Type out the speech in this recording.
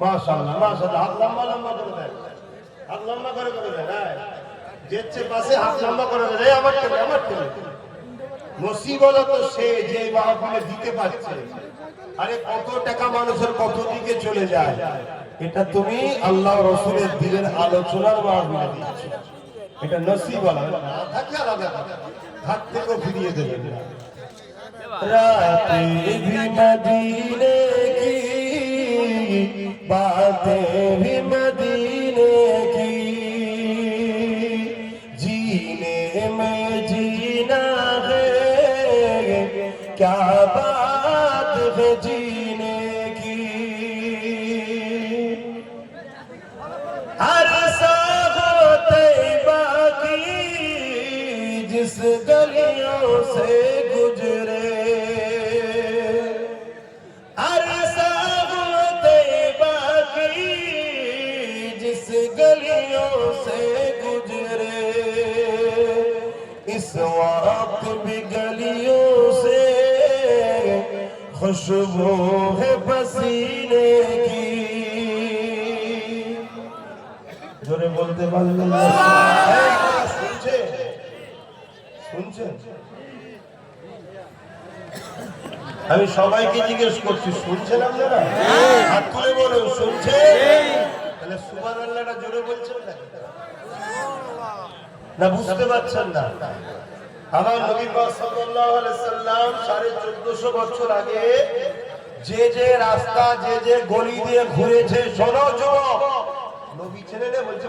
মাশাআল্লাহ টাকা মানুষের কত দিকে চলে যায়। এটা তুমি আল্লাহ রসুলের দিনের আলোচনার মাহফিলে দিচ্ছ এটা নসিব আলাদা না থাকে আলাদা কথা। হাত ফিরিয়ে দেবেন रातें भी मदीने की बातें भी मदीने की जीने में जीना है क्या बात है जीने کس گلیوں سے گزرے۔ باقی جس گلیوں سے گزرے۔ اس وقت بھی گلیوں سے خوشبو ہے پسینے کی۔ جورے بولتے بال শুনছেন আমি সবাইকে জিজ্ঞেস করছি, শুনছেন আপনারা? আল্লাহটা জোরে বলছেন না, বুঝতে পারছেন না। আমার নবী বছর আগে যে যে রাস্তা, যে যে গলি দিয়ে ঘুরেছে, শোনো যুবক। নবী ছেলে বলছে